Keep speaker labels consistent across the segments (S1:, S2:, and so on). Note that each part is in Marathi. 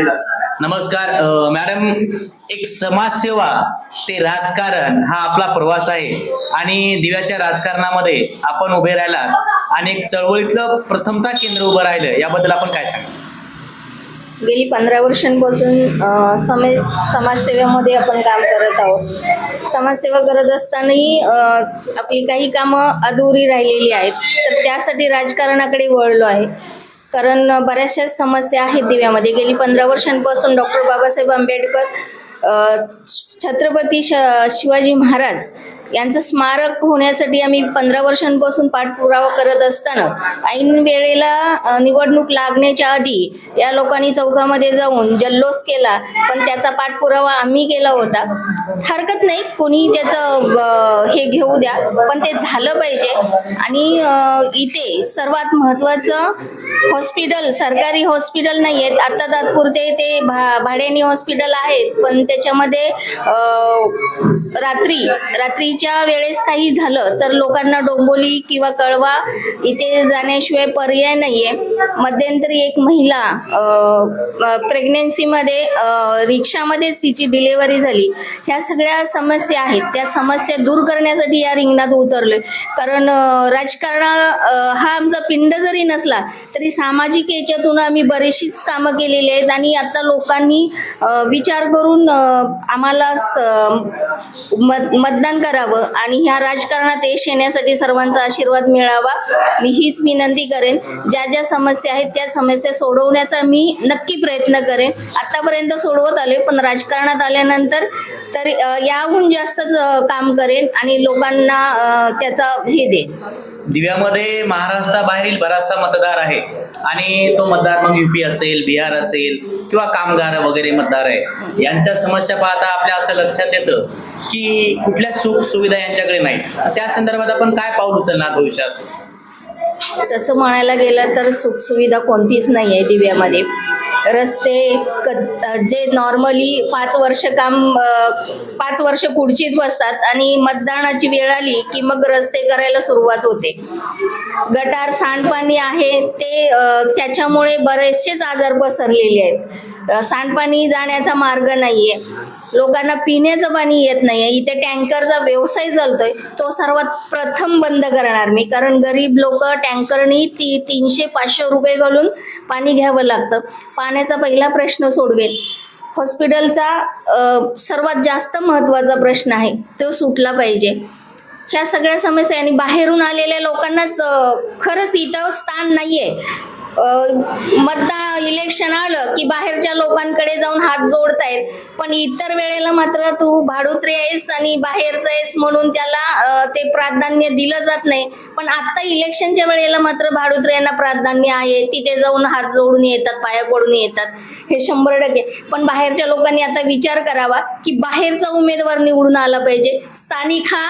S1: नमस्कार मॅडम एक समाजसेवा ते राजकारण हा आपला प्रवास आहे. आणि दिव्याच्या राजकारणामध्ये आपण उभे राहिला आणि एक चळवळीतलं प्रथमता केंद्र उभं राहिलं याबद्दल आपण काय सांगा
S2: गेली पंधरा वर्षांपासून अ, समे समाजसेवेमध्ये आपण काम करत आहोत. समाजसेवा करत असतानाही आपली काही कामं अधुरी राहिलेली आहेत. तर त्यासाठी राजकारणाकडे वळलो आहे. कारण बऱ्याचशा समस्या आहेत दिव्यामध्ये. गेली पंधरा वर्षांपासून डॉक्टर बाबासाहेब आंबेडकर छत्रपती श शिवाजी महाराज यांचं स्मारक होण्यासाठी आम्ही पंधरा वर्षांपासून पाठपुरावा करत असताना ऐन वेळेला निवडणूक लागण्याच्या आधी या लोकांनी चौकामध्ये जाऊन जल्लोष केला पण त्याचा पाठपुरावा आम्ही केला होता. हरकत नाही कोणी त्याचं हे घेऊ द्या पण ते झालं पाहिजे. आणि इथे सर्वात महत्त्वाचं हॉस्पिटल सरकारी हॉस्पिटल नाही आहेत आता तात्पुरते ते भा भाड्याने हॉस्पिटल आहेत पण त्याच्यामध्ये रात्री रात्री रात्रीच्या वेळेस काही झालं तर लोकांना डोंबोली किंवा कळवा इथे जाण्याशिवाय पर्याय नाहीये. मध्यंतरी एक महिला प्रेग्नेन्सीमध्ये रिक्षामध्येच तिची डिलेवरी झाली. ह्या सगळ्या समस्या आहेत. त्या समस्या दूर करण्यासाठी या रिंगणात उतरलोय. कारण राजकारणा राजकारण हा आमचा पिंड जरी नसला तरी सामाजिक याच्यातून आम्ही बरीचशीच कामं केलेली आहेत आणि आता लोकांनी विचार करून आम्हाला स- मत मतदान करावं आणि ह्या राजकारणात यश येण्यासाठी सर्वांचा आशीर्वाद मिळावा. मी हीच विनंती करेन. ज्या ज्या समस्या आहेत त्या समस्या सोडवण्याचा मी नक्की प्रयत्न करेन. आतापर्यंत सोडवत आले पण राजकारणात आल्यानंतर तरी याहून जास्तच काम करेन आणि लोकांना त्याचा हे देईन.
S1: दिव्यामध्ये महाराष्ट्राबाहेरील बराचसा मतदार आहे. आणि तो मतदार मग युपी असेल बिहार असेल किंवा कामगार वगैरे मतदार आहे. यांच्या समस्या पाहता आपल्या असं लक्षात येतं की कुठल्या सुख सुविधा यांच्याकडे नाही त्या संदर्भात आपण काय पाऊल उचलणार भविष्यात?
S2: तसं म्हणायला गेलं तर सुखसुविधा कोणतीच नाही आहे दिव्यामध्ये. रस्ते जे नॉर्मली पाच वर्ष काम पाच वर्ष खुर्चीत बसतात आणि मतदानाची वेळ आली की मग रस्ते करायला सुरुवात होते. गटार सांडपाणी आहे ते त्याच्यामुळे बरेचसेच आजार पसरलेले आहेत. सांडपाणी जाण्याचा मार्ग नाहीये. लोकांना पिण्याचं पाणी येत नाहीये इथे टँकरचा व्यवसाय चालतोय तो सर्वात प्रथम बंद करणार मी. कारण गरीब लोक टँकरनी ती तीनशे पाचशे रुपये घालून पाणी घ्यावं लागतं. पाण्याचा पहिला प्रश्न सोडवेल. हॉस्पिटलचा सर्वात जास्त महत्त्वाचा प्रश्न आहे तो सुटला पाहिजे. ह्या सगळ्या समस्या आणि बाहेरून आलेल्या लोकांनाच खरंच इथं स्थान नाहीये. मतदान इलेक्शन आलं की बाहेरच्या लोकांकडे जाऊन हात जोडतायत. पण इतर वेळेला मात्र तू भाडुत्री आहेस आणि बाहेरचं आहेस म्हणून त्याला ते प्राधान्य दिलं जात नाही. पण आता इलेक्शनच्या वेळेला मात्र भाडुत्र्यांना प्राधान्य आहे. तिथे जाऊन हात जोडून येतात पाया पडून येतात. हे शंभर टक्के. पण बाहेरच्या लोकांनी आता विचार करावा की बाहेरचा उमेदवार निवडून आला पाहिजे. स्थानिक हा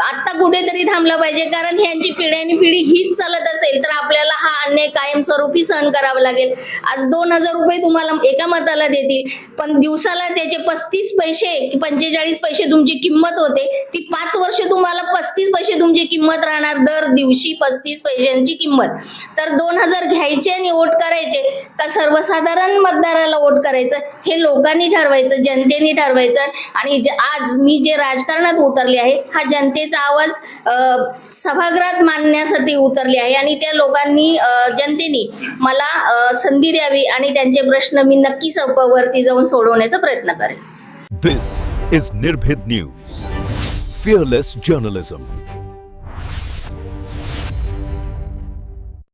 S2: आत्ता कुठेतरी थांबलं पाहिजे कारण ह्यांची पिढ्यानी पिढी हीच चालत असेल तर आपल्याला हा अन्याय कायमस्वरूपी सहन करावा लागेल. आज दोन हजार रुपये तुम्हाला एका मताला देतील पण दिवसाला त्याचे पस्तीस पैसे पंचेचाळीस पैसे तुमची किंमत होते ती पाच वर्ष तुम्हाला पस्तीस पैसे तुमची किंमत राहणार दर दिवशी पस्तीस पैशांची किंमत. तर दोन हजार घ्यायचे आणि वोट करायचे का सर्वसाधारण मतदाराला वोट करायचं हे लोकांनी ठरवायचं जनतेने ठरवायचं आणि जे- आज मी जे राजकारणात उतरले आहे हा जनते जनतेचा आवाज सभागृहात मांडण्यासाठी उतरली आहे. आणि त्या लोकांनी जनतेने मला संधी द्यावी आणि त्यांचे प्रश्न मी नक्की वरती जाऊन सोडवण्याचा प्रयत्न करेन.
S3: This is Nirbhit news fearless journalism